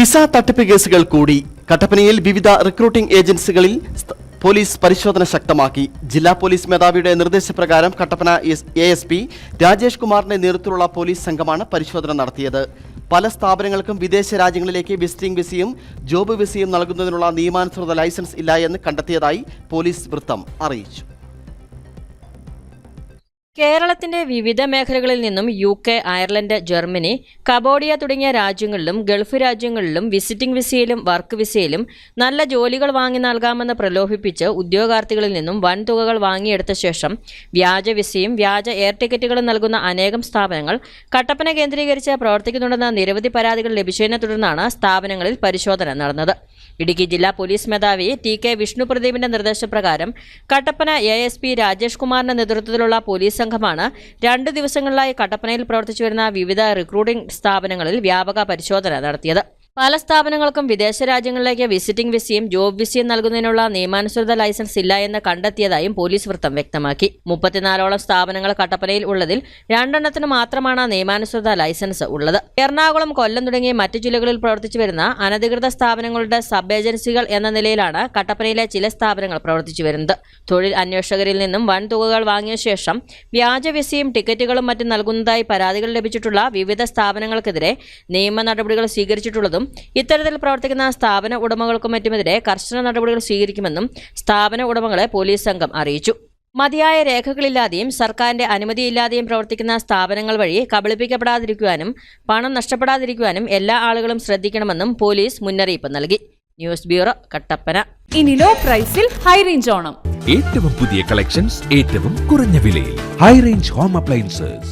Visa തട്ടിപ്പ് കേസുകൾ കൂടി. കട്ടപ്പനയിൽ വിവിധ റിക്രൂട്ടിംഗ് ഏജൻസികളിൽ പോലീസ് പരിശോധന ശക്തമാക്കി. ജില്ലാ പോലീസ് മേധാവിയുടെ നിർദ്ദേശപ്രകാരം Kattappana A S P Rajesh കുമാറിന്റെ നേതൃത്വത്തിലുള്ള പോലീസ് സംഘമാണ് പരിശോധന നടത്തിയത്. പല സ്ഥാപനങ്ങൾക്കും വിദേശ രാജ്യങ്ങളിലേക്ക് വിസിറ്റിംഗ് വിസയും ജോബ് വിസയും നൽകുന്നതിനുള്ള നിയമാനുസൃത ലൈസൻസ് ഇല്ല എന്ന് കണ്ടെത്തിയതായി പോലീസ് വൃത്തം അറിയിച്ചു. കേരളത്തിന്റെ വിവിധ മേഖലകളിൽ നിന്നും U K Ireland Germany Cambodia തുടങ്ങിയ രാജ്യങ്ങളിലും ഗൾഫ് രാജ്യങ്ങളിലും വിസിറ്റിംഗ് വിസയിലും വർക്ക് വിസയിലും നല്ല ജോലികൾ വാങ്ങി നൽകാമെന്ന് പ്രലോഭിപ്പിച്ച് ഉദ്യോഗാർത്ഥികളിൽ നിന്നും വൻതുകകൾ വാങ്ങിയെടുത്ത ശേഷം വ്യാജ വിസയും വ്യാജ എയർ ടിക്കറ്റുകളും നൽകുന്ന അനേകം സ്ഥാപനങ്ങൾ കട്ടപ്പന കേന്ദ്രീകരിച്ച് പ്രവർത്തിക്കുന്നുണ്ടെന്ന നിരവധി പരാതികൾ ലഭിച്ചതിനെ തുടർന്നാണ് സ്ഥാപനങ്ങളിൽ പരിശോധന നടന്നത്. ഇടുക്കി ജില്ലാ പോലീസ് മേധാവി ടി കെ വിഷ്ണുപ്രദീപിന്റെ നിർദ്ദേശപ്രകാരം Kattappana A S P Rajesh കുമാറിന്റെ നേതൃത്വത്തിലുള്ള പോലീസ് സംഘമാണ് രണ്ടു ദിവസങ്ങളിലായി കട്ടപ്പനയിൽ പ്രവർത്തിച്ചു വിവിധ റിക്രൂട്ടിംഗ് സ്ഥാപനങ്ങളിൽ വ്യാപക പരിശോധന നടത്തിയത്. പല സ്ഥാപനങ്ങൾക്കും വിദേശ രാജ്യങ്ങളിലേക്ക് വിസിറ്റിംഗ് വിസയും ജോബ് വിസയും നൽകുന്നതിനുള്ള നിയമാനുസൃത ലൈസൻസ് ഇല്ല എന്ന് കണ്ടെത്തിയതായും പോലീസ് വൃത്തം വ്യക്തമാക്കി. മുപ്പത്തിനാലോളം സ്ഥാപനങ്ങൾ കട്ടപ്പനയിൽ ഉള്ളതിൽ രണ്ടെണ്ണത്തിന് മാത്രമാണ് നിയമാനുസൃത ലൈസൻസ് ഉള്ളത്. എറണാകുളം കൊല്ലം തുടങ്ങിയ മറ്റു ജില്ലകളിൽ പ്രവർത്തിച്ചു വരുന്ന അനധികൃത സ്ഥാപനങ്ങളുടെ സബ് ഏജൻസികൾ എന്ന നിലയിലാണ് കട്ടപ്പനയിലെ ചില സ്ഥാപനങ്ങൾ പ്രവർത്തിച്ചു വരുന്നത്. തൊഴിൽ അന്വേഷകരിൽ നിന്നും വൻ തുകകൾ വാങ്ങിയ ശേഷം വ്യാജ വിസയും ടിക്കറ്റുകളും മറ്റും നൽകുന്നതായി പരാതികൾ ലഭിച്ചിട്ടുള്ള വിവിധ സ്ഥാപനങ്ങൾക്കെതിരെ നിയമ നടപടികൾ സ്വീകരിച്ചിട്ടുള്ളതും ഇത്തരത്തിൽ പ്രവർത്തിക്കുന്ന സ്ഥാപന ഉടമകൾക്കും മറ്റുമെതിരെ കർശന നടപടികൾ സ്വീകരിക്കുമെന്നും സ്ഥാപന ഉടമകളെ പോലീസ് സംഘം അറിയിച്ചു. മതിയായ രേഖകളില്ലാതെയും സർക്കാരിന്റെ അനുമതിയില്ലാതെയും പ്രവർത്തിക്കുന്ന സ്ഥാപനങ്ങൾ വഴി കബളിപ്പിക്കപ്പെടാതിരിക്കുവാനും പണം നഷ്ടപ്പെടാതിരിക്കുവാനും എല്ലാ ആളുകളും ശ്രദ്ധിക്കണമെന്നും പോലീസ് മുന്നറിയിപ്പ് നൽകി. News bureau Kattappana. ഇനി ലോ പ്രൈസിൽ ഹൈ റേഞ്ച് ഓണം. ഏറ്റവും പുതിയ കളക്ഷൻസ് ഏറ്റവും കുറഞ്ഞ വിലയിൽ. High range home appliances